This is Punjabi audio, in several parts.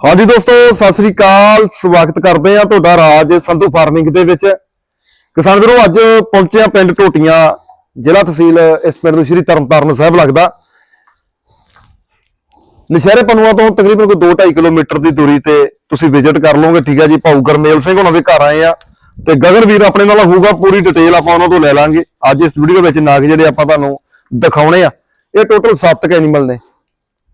ਹਾਂਜੀ ਦੋਸਤੋ, ਸਤਿ ਸ੍ਰੀ ਅਕਾਲ। ਸਵਾਗਤ ਕਰਦੇ ਆ ਤੁਹਾਡਾ ਰਾਜ ਸੰਧੂ ਫਾਰਮਿੰਗ ਦੇ ਵਿੱਚ। ਕਿਸਾਨ ਵੀਰੋ, ਅੱਜ ਪਹੁੰਚਿਆ ਪਿੰਡ ਟੋਟੀਆਂ ਜ਼ਿਲ੍ਹਾ ਤਹਿਸੀਲ ਇਸ ਪਿੰਡ ਨੂੰ ਸ਼੍ਰੀ ਤਰਨਤਾਰਨ ਸਾਹਿਬ ਲੱਗਦਾ। ਨਸ਼ਹਿਰੇ ਪਨੂਆ ਤੋਂ ਤਕਰੀਬਨ ਕੋਈ 2.5 ਕਿਲੋਮੀਟਰ ਦੀ ਦੂਰੀ ਤੇ ਤੁਸੀਂ ਵਿਜ਼ਿਟ ਕਰ ਲਓਗੇ। ਠੀਕ ਹੈ ਜੀ, ਭਾਊ ਗਰਮੇਲ ਸਿੰਘ ਉਹਨਾਂ ਦੇ ਘਰ ਆਏ ਆ ਤੇ ਗਗਨ ਵੀਰ ਆਪਣੇ ਨਾਲ ਹੋਊਗਾ, ਪੂਰੀ ਡਿਟੇਲ ਆਪਾਂ ਉਹਨਾਂ ਤੋਂ ਲੈ ਲਾਂਗੇ। ਅੱਜ ਇਸ ਵੀਡੀਓ ਵਿੱਚ ਨਾਗ ਜਿਹੜੇ ਆਪਾਂ ਤੁਹਾਨੂੰ ਦਿਖਾਉਣੇ ਆ, ਇਹ ਟੋਟਲ 7 ਐਨੀਮਲ ਨੇ।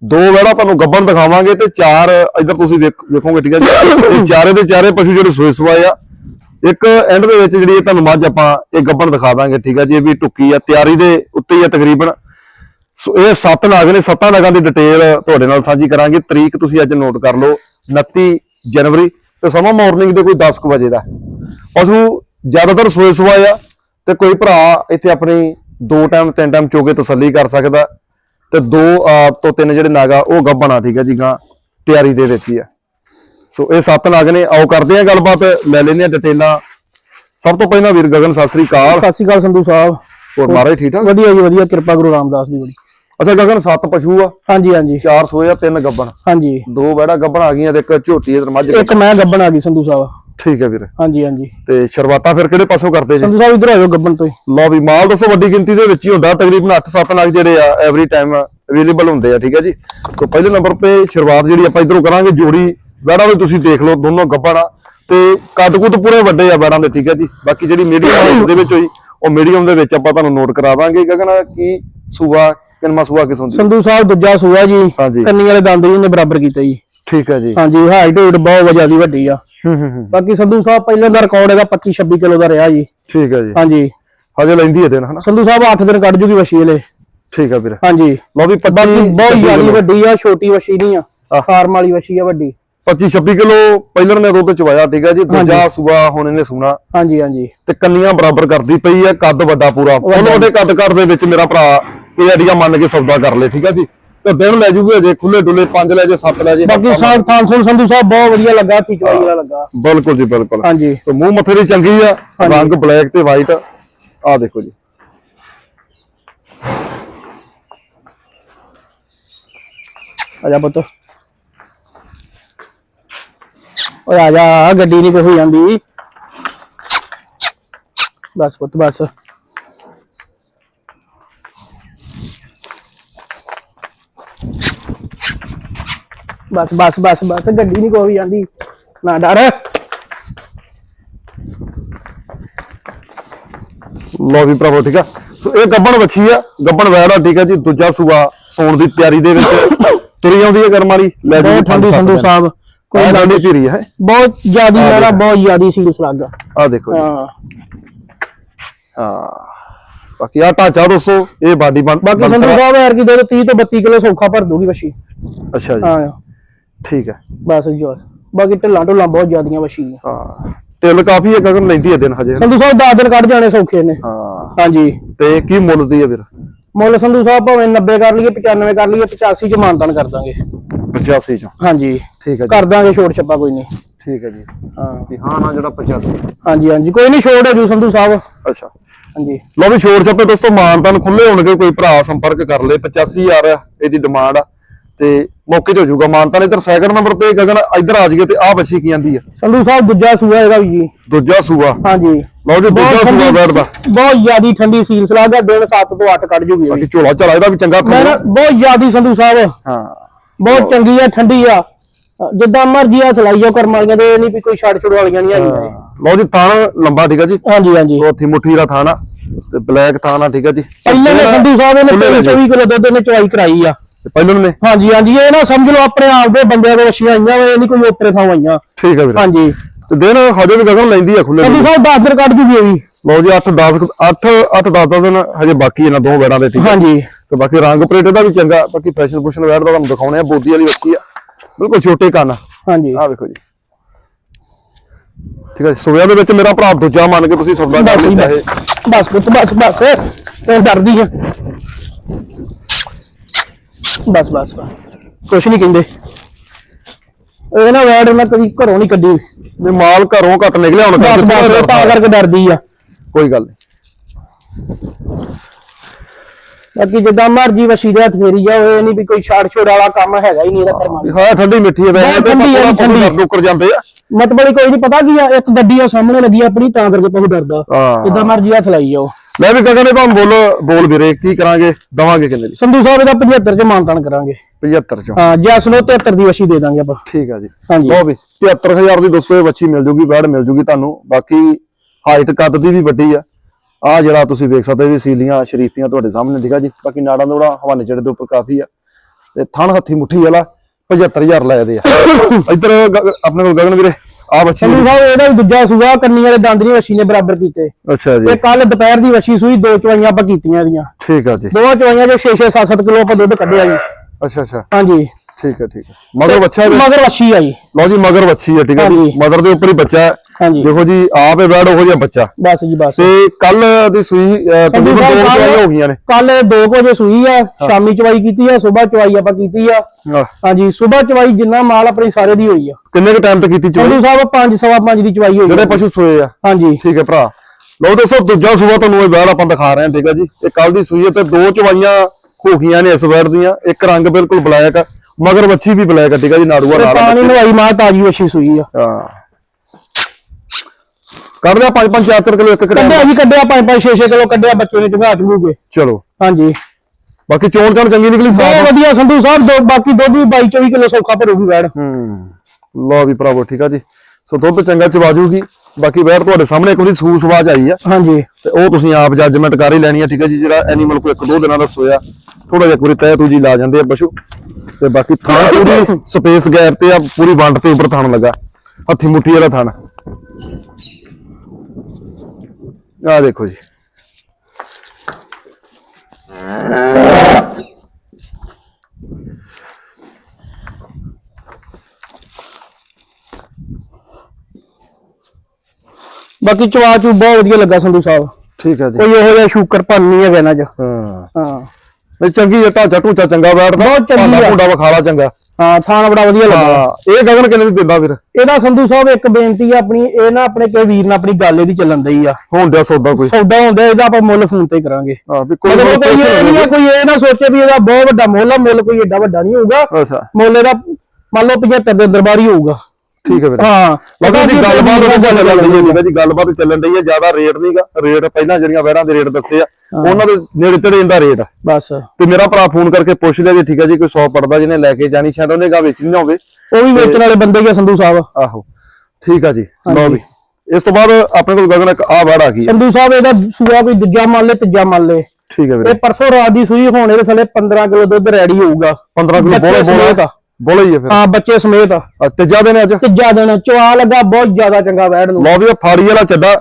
ਦੋ ਵੇਲਾ ਤੁਹਾਨੂੰ ਗੱਬਣ ਦਿਖਾਵਾਂਗੇ ਤੇ ਚਾਰ ਇਧਰ ਤੁਸੀਂ ਵੇਖ- ਵੇਖੋਗੇ, ਠੀਕ ਹੈ ਜੀ? ਚਾਰੇ ਦੇ ਚਾਰੇ ਪਸ਼ੂ ਜਿਹੜੇ ਸੋਏ ਸਵਾਏ ਆ। ਇੱਕ ਐਂਡ ਦੇ ਵਿੱਚ ਜਿਹੜੀ ਇਹ ਤੁਹਾਨੂੰ ਮੱਝ ਆਪਾਂ ਇਹ ਗੱਬਣ ਦਿਖਾ ਦਾਂਗੇ, ਠੀਕ ਹੈ ਜੀ? ਇਹ ਵੀ ਟੁੱਕੀ ਆ, ਤਿਆਰੀ ਦੇ ਉੱਤੇ ਹੀ ਆ ਤਕਰੀਬਨ। ਸੋ ਇਹ ਸੱਤ ਨਾਗ ਨੇ, ਸੱਤਾਂ ਨਾਗਾਂ ਦੀ ਡਿਟੇਲ ਤੁਹਾਡੇ ਨਾਲ ਸਾਂਝੀ ਕਰਾਂਗੇ। ਤਰੀਕ ਤੁਸੀਂ ਅੱਜ ਨੋਟ ਕਰ ਲਓ 29 ਜਨਵਰੀ। ਤੇ ਸਮਾਂ ਮਾਰਨਿੰਗ ਦੇ ਕੋਈ 10 ਕੁ ਵਜੇ ਦਾ। ਪਸ਼ੂ ਜ਼ਿਆਦਾਤਰ ਸੋਏ ਸਵਾਏ ਆ ਤੇ ਕੋਈ ਭਰਾ ਇੱਥੇ ਆਪਣੀ ਦੋ ਟਾਈਮ ਤਿੰਨ ਟਾਈਮ ਚੋਕੇ ਤਸੱਲੀ ਕਰ ਸਕਦਾ। ਤੇ ਦੋ ਤੋਂ ਤਿੰਨ ਜਿਹੜੇ ਨਾਗਾ ਉਹ ਗੱਭਣ ਆ ਠੀਕ ਹੈ ਜੀ ਗਾਂ ਤਿਆਰੀ ਦੇ ਵਿੱਚ ਹੀ ਆ। ਸੋ ਇਹ ਸੱਤ ਨਾਗ ਨੇ ਆਓ ਕਰਦੇ ਆ ਗੱਲਬਾਤ ਲੈ ਲੈਂਦੇ ਆ ਡਿਟੇਲਾਂ। ਸਭ ਤੋਂ ਪਹਿਲਾਂ ਵੀਰ ਗਗਨ ਸਤਿ ਸ੍ਰੀ ਅਕਾਲ। ਸਤਿ ਸ਼੍ਰੀ ਅਕਾਲ ਸੰਧੂ ਸਾਹਿਬ। ਹੋਰ ਮਹਾਰਾਜ ਠੀਕ ਠਾਕ? ਵਧੀਆ ਜੀ ਵਧੀਆ ਕਿਰਪਾ ਗੁਰੂ ਰਾਮਦਾਸ ਦੀ ਬੜੀ। ਅੱਛਾ ਗਗਨ ਸੱਤ ਪਸ਼ੂ ਆ? ਹਾਂਜੀ ਹਾਂਜੀ। ਚਾਰ ਸੋਏ ਆ ਤਿੰਨ ਗੱਭਣ ਹਾਂਜੀ। ਦੋ ਬੈੜਾ ਗੱਭਣ ਆ ਗਈਆਂ ਤੇ ਇੱਕ ਝੋਟੀ ਇਧਰ ਮੱਝ। ਇੱਕ ਮੈਂ ਗੱਬਣ ਆ ਗਈ ਸੰਧੂ ਸਾਹਿਬ। ਠੀਕ ਹੈ ਵੀਰ। ਹਾਂਜੀ ਹਾਂਜੀ। ਤੇ ਸ਼ੁਰੂਆਤਾਂ ਫਿਰ ਕਿਹੜੇ ਪਾਸੋਂ ਕਰਦੇ ਜੀ? ਸੰਧੂ ਸਾਹਿਬ ਇਧਰ ਆਇਓ ਗੱਬਣ ਤੋਂ ਹੀ। ਲਓ ਵੀ ਮਾਲ ਦੱਸੋ ਵੱਡੀ ਗਿਣਤੀ ਦੇ ਵਿੱਚ ਹੀ ਹੁੰਦਾ। ਤਕਰੀਬਨ 8-7 ਲੱਖ ਜਿਹੜੇ ਆ ਐਵਰੀ ਟਾਈਮ ਅਵੇਲੇਬਲ ਹੁੰਦੇ ਆ ਠੀਕ ਹੈ ਜੀ? ਤੋਂ ਪਹਿਲੇ ਨੰਬਰ ਤੇ ਸ਼ੁਰੂਆਤ ਜਿਹੜੀ ਆਪਾਂ ਇਧਰੋਂ ਕਰਾਂਗੇ ਜੋੜੀ। ਬੈੜਾਂ ਵੀ ਤੁਸੀਂ ਦੇਖ ਲਓ ਦੋਨੋਂ ਗੱਭਣ ਆ। ਤੇ ਕੱਦ ਕੁੱਦ ਪੂਰੇ ਵੱਡੇ ਆ ਬੈੜਾਂ ਦੇ ਠੀਕ ਹੈ ਜੀ? ਬਾਕੀ ਜਿਹੜੀ ਮੀਡੀਅਮ ਦੇ ਵਿੱਚ ਹੋਈ ਉਹ ਮੀਡੀਅਮ ਦੇ ਵਿੱਚ ਆਪਾਂ ਤੁਹਾਨੂੰ ਨੋਟ ਕਰਾ ਦਾਂਗੇ। ਗਗਨ ਕੀ ਸੂਆ ਕਿੰਨਾ ਸੂਆ ਕਿਸ ਹੁੰਦੀ? ਸੰਧੂ ਸਾਹਿਬ ਦੂਜਾ ਸੂਆ ਜੀ। ਹਾਂਜੀ। ਕੰਨੀ ਵਾਲੇ ਦੰਦ ਜੀ ਨੇ ਬਰਾਬਰ ਕੀਤਾ ਜੀ। ਠੀਕ ਹੈ ਜੀ। ਹਾਂਜੀ ਹਾਈਟ ਹੂਟ ਬਹੁਤ ਜ਼ਿਆਦੀ ਵੱਡੀ ਆ। ਹੂੰ ਹੂੰ ਹੂੰ। ਬਾਕੀ ਸੰਧੂ ਸਾਹਿਬ ਪਹਿਲੇ ਦਾ ਰਿਕਾਰਡ ਹੈਗਾ 25 26 ਕਿਲੋ ਦਾ ਰਿਹਾ ਜੀ। ਠੀਕ ਹੈ ਜੀ। ਹਾਂਜੀ। ਹਜੇ ਲੈਂਦੀ ਹੈ ਦਿਨ ਹਨਾ? ਸੰਧੂ ਸਾਹਿਬ 8 ਦਿਨ ਕੱਢ ਜੂਗੀ ਵਸ਼ੀ ਇਹਲੇ ਠੀਕ ਹੈ ਵੀਰ। ਹਾਂਜੀ। ਲਓ ਵੀ 25 ਬਾਕੀ ਬਹੁਤ 26 ਜ਼ਿਆਦੀ ਕਿਲੋ। ਵੱਡੀ ਆ ਛੋਟੀ ਵਸ਼ੀ ਨਹੀਂ ਆ। ਫਾਰਮ ਵਾਲੀ ਵਸ਼ੀ ਆ ਵੱਡੀ। 25 26 ਕਿਲੋ ਪਹਿਲਰ ਨੇ ਦੁੱਧ ਚਵਾਇਆ ਠੀਕ ਹੈ ਜੀ ਦੂਜਾ। ਸੂਆ ਹੁਣ ਇਹਨੇ ਸੂਣਾ। ਹਾਂਜੀ ਹਾਂਜੀ। ਤੇ ਕੰਨੀਆਂ ਬਰਾਬਰ ਕਰਦੀ ਪਈ ਹੈ ਕੱਦ ਵੱਡਾ ਪੂਰਾ। ਉਹਨਾਂ ਵੱਡੇ ਕੱਦ ਕਰ ਦੇ ਵਿੱਚ ਮੇਰਾ ਭਰਾ ਇਹ ਆਈਡੀਆ ਮੰਨ ਕੇ ਸੌਦਾ ਕਰ ਲੇ ਠੀਕ ਹੈ ਜੀ। ਤੇ ਦਿਨ ਲੈ ਜੂਗੇ ਅਜੇ ਖੁੱਲੇ ਡੁੱਲੇ ਪੰਜ ਲੈ ਜੇ ਸੱਤ ਲੈ ਜੇ ਬਾਕੀ ਸਾਹ ਥਾਨਸੋਲ ਸੰਧੂ ਸਾਹਿਬ ਬਹੁਤ ਵਧੀਆ ਲੱਗਾ ਖਿਚਵਾਈ ਵਾਲਾ ਲੱਗਾ। ਬਿਲਕੁਲ ਜੀ ਬਿਲਕੁਲ। ਹਾਂਜੀ। ਸੋ ਮੂੰਹ ਮੱਥੇ ਦੀ ਚੰਗੀ ਆ। ਰੰਗ ਬਲੈਕ ਤੇ ਵਾਈਟ ਆ ਦੇਖੋ ਜੀ। ਆ ਜਾ ਪੁੱਤ। ਓਏ ਆ ਜਾ ਗੱਡੀ ਨਹੀਂ ਕੋਈ ਜਾਂਦੀ। ਬਸ ਪੁੱਤ ਬਸ। ਬਸ ਬਸ ਬਸ ਬਸ ਗੱਡੀ ਨਹੀਂ ਕੋਈ ਜਾਂਦੀ ਨਾ ਡਰ। ਲੋ ਵੀ ਭਰਾਵੋ ਠੀਕ ਆ? ਸੋ ਇਹ ਗੱਬਣ ਵੱਛੀ ਆ ਗੱਬਣ ਵੈੜ ਠੀਕ ਆ ਜੀ। ਦੂਜਾ ਸੂਆ ਸੌਣ ਦੀ ਤਿਆਰੀ ਦੇ ਵਿੱਚ ਤੁਰੀ ਆਉਂਦੀ ਹੈ ਗਰਮ ਵਾਲੀ। ਲੈ ਜੂਗੀ ਬਹੁਤ ਠੰਡੀ ਸੰਧੂ। ਸਾਹਿਬ। ਕੋਈ ਠੰਡੀ ਧੀਰੀ ਹੈ? ਬਹੁਤ ਜ਼ਿਆਦੀ ਦੇਖ। ਬਹੁਤ ਜ਼ਿਆਦੀ ਸੀ ਲੱਗ ਆ। ਦੇਖੋ ਜੀ। ਹਾਂ। ਹਾਂ। ਬਾਕੀ ਆ ਢਾਂਚਾ ਦੋਸਤੋ ਇਹ ਬਾਡੀ ਬਾਕੀ ਸੰਧੂ ਸਾਹਿਬ ਯਾਰ ਕੀ ਦੁੱਧ 30 ਤੋਂ 32 ਕਿਲੋ ਸੌਖਾ ਭਰ ਦੂਗੀ ਵਸ਼ੀ ਅੱਛਾ ਜੀ। ਹਾਂ। ਠੀਕ ਹੈ। ਬਸ ਜੋ ਬਾਕੀ ਢਿੱਲਾਂ ਢੁੱਲਾਂ ਬਹੁਤ ਜ਼ਿਆਦੀਆਂ ਵਸ਼ੀ ਦੀਆਂ ਹਾਂ। ਤਿਲ ਕਾਫੀ ਹੈ ਗਗਨ ਲੈਂਦੀ ਹੈ ਦਿਨ ਹਜੇ। ਸੰਧੂ ਸਾਹਿਬ 10 ਦਿਨ ਕੱਢ ਜਾਣੇ ਸੌਖੇ ਨੇ। ਹਾਂ। ਹਾਂਜੀ। ਤੇ ਕੀ ਮੁੱਲ ਦੀ ਹੈ ਫਿਰ? ਮੁੱਲ ਸੰਧੂ ਸਾਹਿਬ ਭਾਵੇਂ 90 ਕਰ ਲਈਏ 95 ਕਰ ਲਈਏ 85 ਚ ਮਾਨਤਾਨ ਕਰ ਦਾਂਗੇ। 85 ਚੋਂ। ਹਾਂਜੀ। ਠੀਕ ਹੈ ਜੀ। ਕਰ ਦਾਂਗੇ ਛੋਟ ਛੱਪਾ ਕੋਈ ਨਹੀਂ। ਠੀਕ ਹੈ ਜੀ। ਹਾਂ। ਵੀ ਹਾਂ ਨਾ ਜਿਹੜਾ 85 ਹਾਂਜੀ ਹਾਂਜੀ। ਕੋਈ ਨਹੀਂ ਛੋਟ ਹੈ ਜੂ ਸੰਧੂ ਸਾਹਿਬ। ਅੱਛਾ। ਹਾਂਜੀ। ਲੋ ਵੀ ਛੋੜ ਛੱਪੇ ਦੋਸਤੋ ਮਾਨਤਨ ਖੁੱਲੇ ਹੋਣਗੇ ਕੋਈ ਭਰਾ ਸੰਪਰਕ ਕਰ ਲੇ 85000 ਆ ਇਹਦੀ ਡਿਮਾਂਡ ਆ। ਤੇ ਮੌਕੇ ਤੇ ਹੋ ਜਾਊਗਾ ਮਾਨਤਨ ਇਧਰ ਸੈਕਿੰਡ ਨੰਬਰ ਤੇ ਗਗਨ ਇਧਰ ਆ ਜਾਈਏ ਤੇ ਆ ਬੱਚੀ ਕੀ ਆਂਦੀ ਆ? ਸੰਧੂ ਸਾਹਿਬ ਦੂਜਾ ਸੂਆ ਹੈਗਾ ਵੀ ਜੀ। ਦੂਜਾ ਸੂਆ? ਹਾਂਜੀ। ਲਓ ਜੀ ਦੂਜਾ ਸੂਆ ਠੰਡੀ- ਬੈਠਦਾ। ਬਹੁਤ ਜ਼ਿਆਦੀ ਠੰਡੀ ਸੀਲ ਸਲਾਹ ਦਾ ਦਿਨ 7 ਤੋਂ 8 ਕੱਢ ਜੂਗੀ। ਬਾਕੀ ਝੋਲਾ ਝਾਲਾ ਇਹਦਾ ਵੀ ਚੰਗਾ ਮੈਂ ਨਾ ਬਹੁਤ ਜ਼ਿਆਦੀ ਸੰਧੂ ਸਾਹਿਬ। ਹਾਂ। ਬਹੁਤ ਚੰਗੀ ਆ ਠੰਡੀ ਆ। ਅ, ਜਿੱਦਾਂ ਮਰਜ਼ੀ ਆ ਚਲਾਈਓ ਕਰਮ ਵਾਲੀਆਂ ਦੇ ਨਹੀਂ ਵੀ ਕੋਈ ਛੱਡ ਛੁੜ ਵਾਲੀਆਂ ਨਹੀਂ ਇਹ। ਲਓ ਜੀ ਥਾਣ ਲੰਬਾ ਠੀਕ ਆ ਜੀ? ਹਾਂਜੀ ਹਾਂਜੀ। ਚੌਥੀ ਮੁੱਠੀ ਦਾ ਥਾਣ ਤੇ ਬਲੈਕ ਥਾਣ ਠੀਕ ਆ ਜੀ। ਪਹਿਲੇ ਨੇ ਸੰਧੂ ਸਾਹਿਬ ਨੇ ਖੁੱਲੇ 24 ਕਿਲੋ ਦੁੱਧ ਨੇ ਚਵਾਈ ਕਰਾਈ ਆ। ਤੇ ਪਹਿਲਾਂ ਨੇ ਹਾਂਜੀ ਹਾਂਜੀ ਇਹ ਨਾ ਸਮਝ ਲਓ ਆਪਣੇ ਆਪ ਦੇ ਬੰਦਿਆਂ ਦੇ ਵਸ਼ੀਆਂ ਆਈਆਂ ਵੇ ਨਹੀਂ ਕੋਈ ਓਪਰੇ ਥਾਂ ਆਈਆਂ। ਠੀਕ ਆ ਵੀਰ। ਹਾਂਜੀ। ਤੇ ਦਿਨ ਹਜੇ ਵੀ ਗਗਨ ਲੈਂਦੀ ਆ ਖੁੱਲੇ ਸੰਧੂ ਸਾਹਿਬ 10 ਦਿਨ ਕੱਢ ਜੂਗੀ ਇਹ ਵੀ। ਲਓ ਜੀ 8 10 8 8 10 ਦਿਨ ਹਜੇ ਬਾਕੀ ਇਹਨਾਂ ਦੋ ਵੇੜਾਂ ਦੇ ਠੀਕ ਹਾਂਜੀ। ਤੇ ਬਾਕੀ ਰੰਗ ਪਲੇਟ ਦਾ ਵੀ ਚੰਗਾ ਬਾਕੀ ਫੈਸ਼ਨ ਫੁਸ਼ਨ ਵੈਰ ਦਾ ਤੁਹਾਨੂੰ ਦਿਖਾਉਣੇ ਆ ਬੋਦੀ ਵਾਲੀ ਬੱਚੀ ਆ। ਬਿਲਕੁਲ ਛੋਟੇ ਕੰਨ ਹਾਂਜੀ। ਆ ਵੇਖੋ ਜੀ। ਠੀਕ ਹੈ ਸੁਵਿਆ ਦੇ ਵਿੱਚ ਮੇਰਾ ਭਰਾ ਦੂਜਾ ਮੰਨ ਕੇ ਤੁਸੀਂ ਸੌਦਾ ਕਰ ਬਸ ਲਿਆ ਇਹ। ਬਸ ਪੁੱਤ ਬਸ ਬਸ ਤੈਨੂੰ ਡਰਦੀ ਆ। ਬਸ ਬਸ ਬਸ। ਕੁਛ ਨਹੀਂ ਕਹਿੰਦੇ। ਇਹ ਨਾ ਵੈਡ ਮੈਂ ਕਦੀ ਘਰੋਂ ਨਹੀਂ ਕੱਢੀ। ਨੇ ਮਾਲ ਘਰੋਂ ਘੱਟ ਨਿਕਲਿਆ ਹੁਣ ਬਸ ਬਸ ਤਾਂ ਕਰਕੇ ਡਰਦੀ ਆ। ਕੋਈ ਗੱਲ ਨਹੀਂ ਬਾਕੀ ਜਿੱਦਾਂ ਮਰਜ਼ੀ ਵਸੀ ਦੇ ਹੱਥ ਫੇਰੀ ਜਾਓ ਇਹ ਨਹੀਂ ਵੀ ਕੋਈ ਛਾੜ ਛੋੜ ਵਾਲਾ ਕੰਮ ਹੈਗਾ ਹੀ ਨਹੀਂ ਇਹਦਾ ਕਰਮਾਂ ਹਾਂ ਠੰਡੀ ਮਿੱਠੀ ਹੈ ਵੈਸੇ ਬਹੁਤ ਠੰਡੀ ਹੈ, ਠੰਡੀ। ਨੁੱਕਰ ਜਾਂਦੇ ਆ। ਮਤਲਬ ਕੋਈ ਨਹੀਂ ਪਤਾ ਕੀ ਆ ਇੱਕ ਗੱਡੀ ਆ ਸਾਹਮਣੇ ਲੱਗੀ ਆ ਆਪਣੀ ਤਾਂ ਕਰਕੇ ਬਹੁਤ ਡਰਦਾ। ਹਾਂ। ਜਿੱਦਾਂ ਮਰਜ਼ੀ ਹੱਥ ਲਾਈ ਜਾਓ। ਲੈ ਵੀ ਗਗਨ ਨੇ ਤੁਹਾਨੂੰ ਬੋਲ ਬੋਲ ਵੀਰੇ ਕੀ ਕਰਾਂਗੇ? ਦਵਾਂਗੇ ਕਿੰਨੇ ਦੀ? ਸੰਧੂ ਸਾਹਿਬ ਇਹਦਾ 75 ਚ ਮਾਨਤਾਨ ਕਰਾਂਗੇ। 75 ਚੋਂ। ਹਾਂ ਜੈਸ ਨੂੰ 73 ਦੀ ਵਸੀ ਦੇ ਦਾਂਗੇ ਆਪਾਂ। ਠੀਕ ਆ ਜੀ। ਹਾਂਜੀ। ਲਓ ਵੀ 73000 ਦੀ ਦੋਸਤੋ ਇਹ ਮਿਲ ਜੂਗੀ ਬੈਡ ਮਿਲ ਜੂਗੀ ਤੁਹਾਨੂੰ। ਬਾਕੀ ਹਾਈਟ ਕੱਦ ਦੀ ਵੀ ਵੱਡੀ ਆ। ਆ ਜਿਹੜਾ ਤੁਸੀਂ ਵੇਖ ਸਕਦੇ ਵੀ ਸੀਲੀਆਂ ਸ਼ਰੀਫੀਆਂ ਤੁਹਾਡੇ ਸਾਹਮਣੇ ਆ ਜੀ। ਬਾਕੀ ਨਾੜਾਂ ਦੋੜਾ ਹਵਾਨੇ ਚੜੇ ਦੇ ਉੱਪਰ ਕਾਫੀ ਆ। ਤੇ ਥਣ ਹੱਥੀ ਮੁੱਠੀ ਵਾਲਾ 75000 ਲਾਇਦੇ ਆ। ਇੱਧਰ ਆਪਣੇ ਕੋਲ ਗਗਨ ਵੀਰੇ। ਆ ਬੱਚੀ ਸੰਧੂ ਸਾਹਿਬ ਇਹਦਾ ਵੀ ਦੂਜਾ ਸੂਆ ਕੰਨੀ ਵਾਲੇ ਦੰਦ ਨਹੀਂ ਵਸੀ ਨੇ ਬਰਾਬਰ ਕੀਤੇ। ਅੱਛਾ ਜੀ। ਤੇ ਕੱਲ ਦੁਪਹਿਰ ਦੀ ਵਸੀ ਸੂਈ ਦੋ ਚਵਾਈਆਂ ਆਪਾਂ ਕੀਤੀਆਂ ਇਹਦੀਆਂ। ਠੀਕ ਆ ਜੀ। ਦੋਵਾਂ ਚਵਾਈਆਂ ਦੇ 6-6 7-7 ਕਿਲੋ ਆਪਾਂ ਦੁੱਧ ਕੱਢਿਆ ਜੀ। ਅੱਛਾ ਅੱਛਾ। ਹਾਂਜੀ। ਠੀਕ ਹੈ ਠੀਕ ਹੈ। ਮਗਰ ਬੱਚਾ ਹੈ ਮਗਰ ਵਸੀ ਆ ਜੀ। ਲਓ ਜੀ ਮਗਰ ਬੱਚੀ ਹੈ ਠੀਕ ਹੈ ਜੀ। ਹਾਂਜੀ। ਮਦਰ ਦੇ ਉੱਪਰ ਹੀ ਬੱਚਾ ਹੈ। ਹਾਂਜੀ। ਦੇਖੋ ਜੀ ਆਪ ਹੈ ਬੈਡ ਉਹੋ ਜਿਹਾ ਬੱਚਾ। ਬਸ ਜੀ ਬਸ। ਤੇ ਕੱਲ ਦੀ ਸੂਈ ਅਹ, ਤਕਰੀਬਨ ਦੋ ਸਾਹਿਬ ਰੁਪਏ ਹੋ ਗਈਆਂ ਨੇ। ਕੱਲ 2 ਵਜੇ ਸੂਈ ਆ ਸ਼ਾਮੀ ਚਵਾਈ ਕੀਤੀ ਆ ਸਵੇਰ ਚਵਾਈ ਆਪਾਂ ਕੀਤੀ ਆ। ਆਹ, ਹਾਂਜੀ ਸਵੇਰ ਚਵਾਈ ਜਿੰਨਾ ਮਾਲ ਆਪਣੀ ਸਾਰੇ ਦੀ ਹੋਈ ਆ। ਕਿੰਨੇ ਕ ਟਾਈਮ ਤੇ ਕੀਤੀ ਚੋਰੀ ਸੰਧੂ ਸਾਹਿਬ 5 ਸਵਾ 5 ਦੀ ਚਵਾਈ ਹੋਈ ਜਿਹੜੇ ਆ। ਪਸ਼ੂ ਸੋਏ ਆ। ਹਾਂਜੀ। ਠੀਕ ਹੈ ਭਰਾ। ਲਓ ਦੋਸਤੋ ਦੂਜਾ ਸੂਆ ਤੁਹਾਨੂੰ ਇਹ ਬੈਡ ਆਪਾਂ ਦਿਖਾ ਰਹੇ ਹਾਂ ਠੀਕ ਹੈ ਜੀ। ਕੱਲ ਦੀ ਸੂਈ ਹੈ ਤੇ ਦੋ ਚਵਾਈਆਂ ਹੋ ਗਈਆਂ ਨੇ ਇਸ ਬੈਡ ਦੀਆਂ। ਇੱਕ ਰੰਗ ਬਿਲਕੁਲ ਬਲੈਕ ਆ। ਮਗਰ ਬੱਚੀ ਵੀ ਬਲੈਕ ਆ ਠੀਕ ਹੈ ਜੀ ਨਾੜੂਆ ਨਾਲ ਪਾਣੀ। ਨਵਾਈ ਮਾਂ ਤਾਜੀ ਵਛੀ ਸੂਈ ਆ। ਹਾਂ। ਕੱਢ ਲਿਆ 5 5 4 ਕਿਲੋ ਇੱਕ ਇੱਕ ਕੱਢਿਆ ਜੀ ਕੱਢਿਆ 5 5 6 6 ਕਿਲੋ ਕੱਢਿਆ ਬੱਚੇ ਨੇ ਚੰਗਾ ਚੂਗੇ ਚਲੋ। ਹਾਂਜੀ। ਬਾਕੀ ਚੋਣ ਚਾਣ ਚੰਗੀ ਨਿਕਲੀ ਬਹੁਤ ਵਧੀਆ ਸੰਧੂ ਸਾਹਿਬ ਦੋ ਬਾਕੀ ਦੁੱਧ ਵੀ 22 24 ਕਿਲੋ ਸੌਖਾ ਭਰੂਗੀ ਵੈੜ ਹੂੰ। ਲਓ ਵੀ ਭਰਾਵੋ ਠੀਕ ਆ ਜੀ। ਸੋ ਦੁੱਧ ਚੰਗਾ ਚਵਾ ਜੂਗੀ। ਬਾਕੀ ਵੈਰ ਤੁਹਾਡੇ ਸਾਹਮਣੇ ਇੱਕ ਸੂਸ ਆਵਾਜ਼ ਆਈ ਆ। ਹਾਂਜੀ। ਤੇ ਉਹ ਤੁਸੀਂ ਆਪ ਜੱਜਮੈਂਟ ਕਰ ਹੀ ਲੈਣੀ ਆ ਠੀਕ ਆ ਜੀ? ਜਿਹੜਾ ਐਨੀਮਲ ਕੋਈ ਇੱਕ ਦੋ ਦਿਨਾਂ ਦਾ ਸੋਇਆ ਥੋੜਾ ਜਿਹਾ ਪੂਰੀ ਤਹਿ ਤੂਜੀ ਲਾ ਜਾਂਦੇ ਆ ਪਸ਼ੂ। ਤੇ ਬਾਕੀ ਥਾਂ ਪੂਰੀ ਸਪੇਸ ਗੈਪ ਤੇ ਆ ਪੂਰੀ ਵੰਡ ਤੇ ਉੱਪਰ ਥਣ ਲੱਗਾ। ਹੱਥੀ ਮੁੱਠੀ ਵਾਲਾ ਥਣ। ਆ ਦੇਖੋ ਜੀ। ਬਾਕੀ ਚਵਾ ਚੂ ਬਹੁਤ ਵਧੀਆ ਲੱਗਾ ਸੰਧੂ ਸਾਹਿਬ। ਠੀਕ ਆ ਜੀ। ਕੋਈ ਇਹੋ ਜਿਹਾ ਸ਼ੂਕਰ ਭੰਨ ਨਹੀਂ ਹੈਗਾ ਇਹਨਾਂ 'ਚ। ਹਾਂ। ਹਾਂ। ਨਹੀਂ ਚੰਗੀ ਹੈ ਢਾਂਚਾ ਢੂਚਾ ਚੰਗਾ ਬੈਠਦਾ। ਬਹੁਤ ਚੰਗੀ ਆ। ਮੁੰਡਾ ਵਿਖਾਲਾ ਚੰਗਾ। ਹਾਂ ਥਾਣਾ ਬੜਾ ਵਧੀਆ ਲੱਗਾ। ਹਾਂ ਇਹ ਗਗਨ ਕਿੰਨੇ ਦੀ ਦਿੰਦਾ ਫਿਰ? ਇਹਦਾ ਸੰਧੂ ਸਾਹਿਬ ਇੱਕ ਬੇਨਤੀ ਆ ਆਪਣੀ ਇਹ ਨਾ ਆਪਣੇ ਕੇ ਵੀਰ ਨਾਲ ਆਪਣੀ ਗੱਲ ਇਹਦੀ ਚੱਲਣ ਦਈ ਆ। ਹੋਣ ਦਿਆ ਸੌਦਾ ਕੋਈ? ਸੌਦਾ ਹੁੰਦਾ ਇਹਦਾ ਆਪਾਂ ਮੁੱਲ ਫੋਨ ਤੇ ਹੀ ਕਰਾਂਗੇ। ਹਾਂ ਵੀ ਕੋਈ ਇਹ ਨਹੀਂ ਕੋਈ ਇਹ ਨਾ ਸੋਚੇ ਵੀ ਇਹਦਾ ਬਹੁਤ ਵੱਡਾ ਮੁੱਲ ਆ ਮੁੱਲ ਕੋਈ ਏਡਾ ਵੱਡਾ ਨਹੀਂ ਹੋਊਗਾ। ਅੱਛਾ। ਮੁੱਲ ਇਹਦਾ ਮੰਨ ਲਓ 75 ਦੇ ਦਰਬਾਰ ਹੀ ਹੋਊਗਾ। ਠੀਕ ਹੈ ਵੀਰ। ਹਾਂ। ਮਤਲਬ ਦੀ ਗੱਲਬਾਤ ਚੱਲ ਰਹੀ ਹੈ ਹੈ ਜੀ ਗੱਲਬਾਤ ਚੱਲਣ ਰਹੀ ਹੈ ਜ਼ਿਆਦਾ ਰੇਟ ਨਹੀਂਗਾ ਰੇਟ ਪਹਿਲਾਂ ਜਿਹੜੀਆਂ ਵੈਰਾਂ ਦੇ ਰੇਟ ਦੱਸੇ ਆ ਉਹਨਾਂ ਦੇ ਨੇੜੇ ਤੇੜੇ ਇਹਦਾ ਰੇਟ। ਆ ਬਸ। ਤੇ ਮੇਰਾ ਭਰਾ ਫੋਨ ਕਰਕੇ ਪੁੱਛ ਲਿਆ ਜੀ ਠੀਕ ਹੈ ਜੀ ਕੋਈ 100 ਪੜਦਾ ਜਿਹਨੇ ਲੈ ਕੇ ਜਾਣੀ ਸ਼ਾਇਦ ਉਹਨੇ ਗਾ ਵੇਚਣੀ ਨਾ ਹੋਵੇ। ਉਹ ਵੀ ਵੇਚਣ ਵਾਲੇ ਬੰਦੇ ਹੀ ਆ ਸੰਧੂ ਸਾਹਿਬ। ਆਹੋ ਠੀਕ ਆ ਜੀ ਲਓ ਵੀ ਇਸ ਤੋਂ ਬਾਅਦ ਆਪਣੇ ਕੋਲ ਗਗਨ ਇੱਕ ਆ ਵੜ ਆ ਗਈ ਸੰਧੂ ਸਾਹਿਬ ਇਹਦਾ ਸੂਆ ਕੋਈ ਦੂਜਾ ਮੰਨ ਲੈ ਤੀਜਾ ਮੰਨ ਲੈ। ਠੀਕ ਹੈ ਇਹ ਵੀਰੇ ਪਰਸੋਂ ਰਾਤ ਦੀ ਸੂਈ ਹੋਣ ਇਹਦੇ ਥੱਲੇ 15 ਕਿਲੋ ਦੁੱਧ ਰੈਡੀ ਹੋਊਗਾ। 15 ਕਿਲੋ ਬੋਲੇ ਬੋਲੇ ਆ। ਬੋਲੇ ਹੀ ਹੈ ਫਿਰ। ਹਾਂ ਬੱਚੇ ਸਮੇਤ। ਆ ਆ, ਤੀਜਾ ਦਿਨ ਅੱਜ। ਤੀਜਾ ਦਿਨ ਚਵਾ ਲੱਗਾ ਬਹੁਤ ਜ਼ਿਆਦਾ ਚੰਗਾ ਵੈੜ ਨੂੰ। ਲਓ ਵੀ ਉਹ ਫਾੜੀ ਵਾਲਾ ਚੱਡਾ।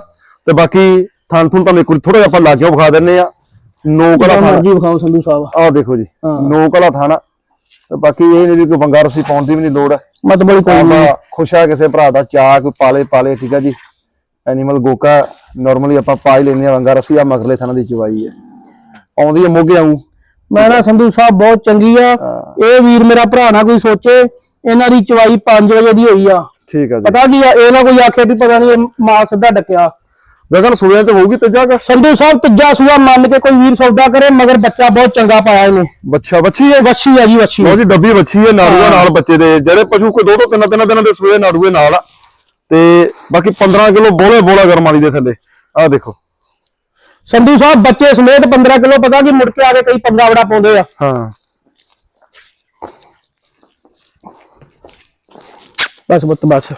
ਤੇ ਬਾਕੀ ਥਾਂ ਥੂੰ ਤੁਹਾਨੂੰ ਇੱਕ ਥੋੜਾ ਜਿਹਾ ਆਪਾਂ ਲਾਗਿਓ ਵਿਖਾ ਦਿੰਨੇ ਆ ਨੋਕ ਵਾਲਾ ਥਾਣਾ। ਮਰਜ਼ੀ ਵਿਖਾਓ ਸੰਧੂ ਸਾਹਿਬ। ਆਹ ਦੇਖੋ ਜੀ ਹਾਂ। ਨੋਕ ਵਾਲਾ ਥਾਣਾ। ਤੇ ਬਾਕੀ ਇਹ ਨਹੀਂ ਵੀ ਕੋਈ ਬੰਗਾ ਰਸੀ ਪਾਉਣ ਦੀ ਵੀ ਨਹੀਂ ਲੋੜ। ਮਤਲਬ ਕੋਈ ਨਹੀਂ। ਆਪਾਂ ਖੁਸ਼ ਆ ਕਿਸੇ ਭਰਾ ਦਾ ਚਾਹ ਕੋਈ ਪਾਲੇ ਪਾਲੇ ਠੀਕ ਆ ਜੀ। ਐਨੀਮਲ ਗੋਕਾ ਨਾਰਮਲੀ ਆਪਾਂ ਪਾ ਹੀ ਲੈਂਦੇ ਆ ਬੰਗਾ ਰਸੀ। ਆ ਮਗਰਲੇ ਥਾਣਾ ਦੀ ਚਵਾਈ ਹੈ। ਆਉਂਦੀ ਹੈ ਮੋਗੇ ਆਉਂ। ਮੈਂ ਨਾ ਸੰਧੂ ਸਾਹਿਬ ਬਹੁਤ ਚੰਗੀ ਆ। ਇਹ ਵੀਰ ਮੇਰਾ ਭਰਾ ਨਾ ਕੋਈ ਸੋਚੇ ਇਹਨਾਂ ਦੀ ਚਵਾਈ 5 ਵਜੇ ਦੀ ਹੋਈ ਆ। ਠੀਕ ਆ ਜੀ। ਪਤਾ ਕੀ ਆ ਇਹ ਨਾ ਕੋਈ ਆਖੇ ਵੀ ਪਤਾ ਨਹੀਂ ਇਹ ਮਾਲ ਸਿੱਧਾ ਡੱਕਿਆ। ਗਗਨ ਸੂਰਿਆਂ ਤੇ ਹੋਊਗੀ ਤੀਜਾ ਕਿ? ਸੰਧੂ ਸਾਹਿਬ ਤੀਜਾ ਸੂਆ ਮੰਨ ਕੇ ਕੋਈ ਵੀਰ ਸੌਦਾ ਕਰੇ ਮਗਰ ਬੱਚਾ ਬਹੁਤ ਚੰਗਾ ਪਾਇਆ ਇਹਨੇ। ਬੱਚਾ ਬੱਚੀ ਹੈ? ਵੱਛੀ ਆ ਜੀ ਲਓ ਜੀ ਡੱਬੀ ਬੱਚੀ ਹੈ ਨਾੜੂਆ ਨਾਲ ਬੱਚੇ ਦੇ। ਜਿਹੜੇ ਪਸ਼ੂ ਕੋਈ ਦੋ ਦੋ ਤਿੰਨ ਤਿੰਨ ਦਿਨਾਂ ਦੇ ਸੂਏ ਨਾੜੂਏ ਨਾਲ ਤੇ ਬਾਕੀ 15 ਕਿਲੋ ਬੋਲੇ ਬੋਲਾ ਗਰਮਾਲੀ ਦੇ ਥੱਲੇ। ਆਹ ਦੇਖੋ। ਸੰਧੂ ਸਾਹਿਬ ਬੱਚੇ ਸਮੇਤ 15 ਕਿਲੋ ਪਤਾ ਕੀ ਮੁੜ ਕੇ ਆ ਕੇ ਕਈ ਪੰਗਾ ਬੜਾ ਪਾਉਂਦੇ ਆ। ਹਾਂ। ਬਸ ਬੱਤ ਬਸ।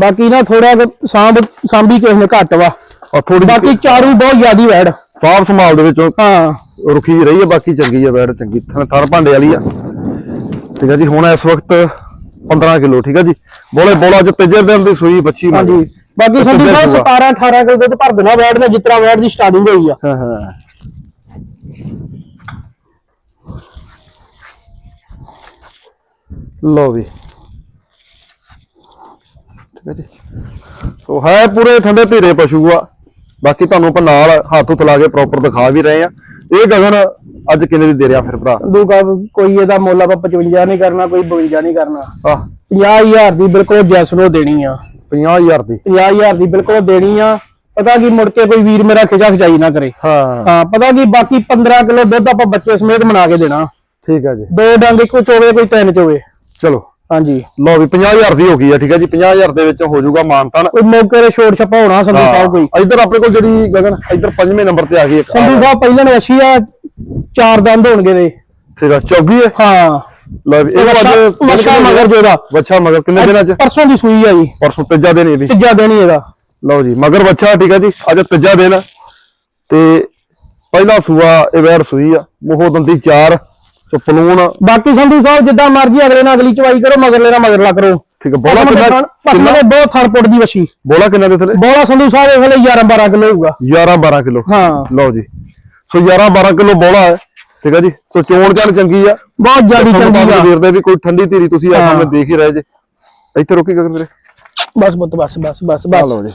ਬਾਕੀ ਨਾ ਥੋੜਾ ਸਾਂਭ ਸਾਂਭੀ ਕਿਸ ਨੇ ਘੱਟ ਵਾ। ਔਰ ਥੋੜੀ ਬਾਕੀ ਚਾਰੂ ਬਹੁਤ ਜ਼ਿਆਦੀ ਵੈੜ। ਸਾਫ਼ ਸੰਭਾਲ ਦੇ ਵਿੱਚੋਂ ਹਾਂ। ਰੁਕੀ ਜਿਹੀ ਰਹੀ ਹੈ ਬਾਕੀ ਚੰਗੀ ਹੈ ਬੈਡ ਚੰਗੀ। ਥਣ ਥਣ ਭਾਂਡੇ ਵਾਲੀ ਆ। ਠੀਕ ਹੈ ਜੀ ਹੁਣ ਇਸ ਵਕਤ 15 ਕਿਲੋ ਠੀਕ ਹੈ ਜੀ। ਬੋਲੇ ਬੋਲਾ ਚ ਤੀਜੇ ਦਿਨ ਦੀ ਸੂਈ ਬੱਚੀ। ਹਾਂਜੀ। ਬਾਕੀ ਸੰਧੂ ਸਾਹਿਬ ਸੂਆ। 17 18 ਕਿਲੋ ਦੁੱਧ ਭਰ ਦੇਣਾ ਵੈੜ ਨੇ ਜਿਤਨਾ ਵੈੜ ਦੀ ਸਟਾਰਟਿੰਗ ਹੋਈ ਆ। ਹਾਂ ਹਾਂ। ਲੋ ਵੀ। ਠੀਕ ਹੈ ਜੀ। ਸੋ ਹੈ ਪੂਰੇ ਠੰਡੇ ਧੀਰੇ ਪਸ਼ੂ ਆ। ਬਾਕੀ ਤੁਹਾਨੂੰ ਆਪਾਂ ਨਾਲ ਹੱਥ ਉੱਤ ਲਾ ਕੇ ਪ੍ਰੋਪਰ ਦਿਖਾ ਵੀ ਰਹੇ ਆ। ਇਹ ਗਗਨ ਅੱਜ ਕਿੰਨੇ ਦੀ ਦੇ ਰਿਹਾ ਫਿਰ ਭਰਾ? ਕਾ ਕੋਈ ਇਹਦਾ ਮੁੱਲ ਆਪਾਂ 55 ਨਹੀਂ ਕਰਨਾ ਕੋਈ 52 ਨਹੀਂ ਕਰਨਾ। ਆਹ। 50000 ਦੀ ਬਿਲਕੁਲ ਜੈਸ ਨੂੰ ਦੇਣੀ ਆ। 50000 ਦੀ। 50000 ਦੀ ਬਿਲਕੁਲ ਦੇਣੀ ਆ। ਪਤਾ ਕੀ ਮੁੜ ਕੇ ਕੋਈ ਵੀਰ ਮੇਰਾ ਖਿਜਾ ਖਜਾਈ ਨਾ ਕਰੇ। ਹਾਂ। ਹਾਂ ਪਤਾ ਕੀ ਬਾਕੀ 15 ਕਿਲੋ ਦੁੱਧ ਆਪਾਂ ਬੱਚੇ ਸਮੇਤ ਬਣਾ ਕੇ ਦੇਣਾ। ਠੀਕ ਆ ਜੀ। ਦੋ ਡੰਗ ਇੱਕੋ ਚੋਵੇ ਕੋਈ ਤਿੰਨ ਚੋਵੇ। ਚਲੋ। ਹਾਂਜੀ। ਲਓ ਵੀ 50000 ਦੀ ਹੋ ਗਈ ਆ ਠੀਕ ਆ ਜੀ। 50000 ਦੇ ਵਿੱਚ ਹੋ ਜਾਊਗਾ ਮਾਨਤਾਨ। ਕੋਈ ਮੌਕੇ ਤੇ ਛੋੜ ਛੱਪਾ ਹੋਣਾ ਸੰਧੂ ਸਾਹਿਬ ਕੋਈ। ਇੱਧਰ ਆਪਣੇ ਕੋਲ ਜਿਹੜੀ ਗਗਨ ਇੱਧਰ ਪੰਜਵੇਂ ਨੰਬਰ ਤੇ ਆ ਗਈ ਇੱਕ। ਸੰਧੂ ਸਾਹਿਬ ਪਹਿਲਾਂ ਨੇ ਅੱਛੀ ਆ ਚਾਰ ਦੰਦ ਹੋਣਗੇ ਦੇ। ਠੀਕ ਆ ਚੌਗੀ ਹੈ? ਹਾਂ। ਲਓ ਵੀ ਇਹ ਵੱਛਾ ਮਗਰ ਜਿਹੜਾ ਬੱਚਾ ਮਗਰ ਕਿੰਨੇ ਦਿਨਾਂ ਚ? ਪਰਸੋਂ ਦੀ ਸੂਈ ਆ ਜੀ। ਪਰਸੋਂ ਤੀਜਾ ਦਿਨ ਤੀਜਾ ਦਿਨ ਹੀ ਇਹਦਾ। ਲਓ ਜੀ ਮਗਰ ਬੱਚਾ ਠੀਕ ਆ ਜੀ ਅੱਜ ਤੀਜਾ ਦਿਨ। ਆ। ਤੇ ਪਹਿਲਾ ਸੂਆ ਇਹ ਵੈਰ ਸੂਈ ਆ ਮੋਹ ਦੰਦੀ ਚਾਰ ਤੇ ਪਲੂਣ। ਬਾਕੀ ਸੰਧੂ ਸਾਹਿਬ ਜਿੱਦਾਂ ਮਰਜ਼ੀ ਅਗਲੇ ਨਾਲ ਅਗਲੀ ਚਵਾਈ ਕਰੋ ਮਗਰ ਲੈਣਾ ਮਗਰ ਲਾ ਕਰੋ। ਠੀਕ ਆ ਬੋਲਾ ਕਿੰਨਾ ਪਸਮਾ ਦੇ ਬਹੁਤ ਥਣ ਪੁੱਟ ਦੀ ਵਸ਼ੀ ਬੋਲਾ ਕਿੰਨਾ ਦੇ ਥਲੇ? ਬੋਲਾ ਸੰਧੂ ਸਾਹਿਬ ਇਹ ਵੇਲੇ 11 12 ਕਿਲੋ ਹੋਊਗਾ। 11 12 ਕਿਲੋ। ਹਾਂ। ਲਓ ਜੀ। ਸੋ 11 12 ਕਿਲੋ ਬੋਲਾ ਹੈ। ਠੀਕ ਆ ਜੀ? ਸੋ ਚੋਣ ਚਾਣ ਚੰਗੀ ਆ। ਬਹੁਤ ਜ਼ਿਆਦੀ ਚੰਗੀ ਆ। ਵੀਰਦੇ ਵੀ ਕੋਈ ਠੰਡੀ ਧੀਰੀ ਤੁਸੀਂ ਆ। ਸਾਹਮਣੇ ਦੇਖ ਹੀ ਰਹੇ ਜੇ। ਇੱਥੇ ਰੋਕੀ ਗਗਨ ਵੀਰੇ। ਬਸ ਪੁੱਤ ਬਸ ਬਸ ਬਸ ਬਸ। ਲਓ ਜੀ।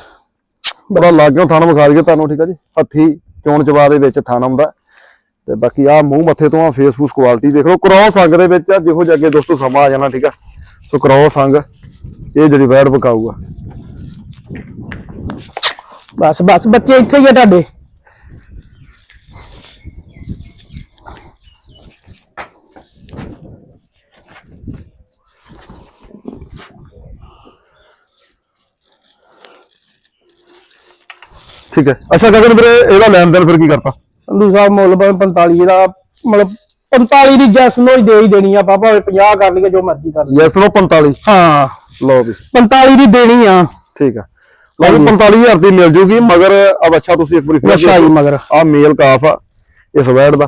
ਬੜਾ ਲਾਗਿਓ ਥਾਣਾ ਵਿਖਾ ਦਈਏ ਤੁਹਾਨੂੰ ਠੀਕ ਆ ਜੀ? ਹੱਥੀ ਚੋਣ ਚਵਾ ਦੇ ਵਿੱਚ ਥਾਣਾ ਹੁੰਦਾ। ਤੇ ਬਾਕੀ ਆ ਮੂੰਹ ਮੱਥੇ ਤੋਂ ਆ ਫੇਸ ਫੂਸ ਕੁਆਲਿਟੀ ਦੇਖ ਲਓ। ਕ੍ਰੋਸ ਅੰਗ ਦੇ ਵਿੱਚ ਜਿਹੋ ਜਿਹੇ ਅੱਗੇ ਦੋਸਤੋ ਸਮਾਂ ਆ ਜਾਣਾ ਠੀਕ ਆ? ਸੋ ਕ੍ਰੋਸ ਅੰਗ ਇਹ ਜਿਹੜੀ ਵੈੜ ਵਿਕਾਊਗਾ ਬਸ ਬਸ ਬੱਚੇ ਇੱਥੇ ਹੀ ਆ ਤੁਹਾਡੇ। ਠੀਕ ਹੈ। ਅੱਛਾ ਗਗਨ ਵੀਰੇ ਇਹਦਾ ਲੈਣ ਦੇਣ ਫਿਰ ਕੀ ਕਰਤਾ? ਸੰਧੂ ਸਾਹਿਬ ਮੁੱਲ ਭਾਵੇਂ 45 ਦਾ ਮਤਲਬ 45 ਦੀ ਜੈਸ ਨੂੰ ਹੀ ਦੇ ਹੀ ਦੇਣੀ ਆ ਪਾਪਾ ਭਾਵੇਂ 50 ਕਰ ਲਈਏ ਜੋ ਮਰਜ਼ੀ ਕਰ ਲਈਏ। ਯੈਸ ਨੋ 45 ਹਾਂ। ਲਓ ਵੀ। 45 ਦੀ ਦੇਣੀ ਆ। ਠੀਕ ਆ। ਲਓ ਵੀ 45000 ਦੀ ਮਿਲ ਜੂਗੀ ਮਗਰ ਆ ਅੱਛਾ ਤੁਸੀਂ ਇੱਕ ਵਾਰੀ ਫਿਰ ਅੱਛਾ ਜੀ ਮਗਰ। ਆ ਮੇਲ ਕਾਫ ਆ ਇਸ ਵੈੜ ਦਾ।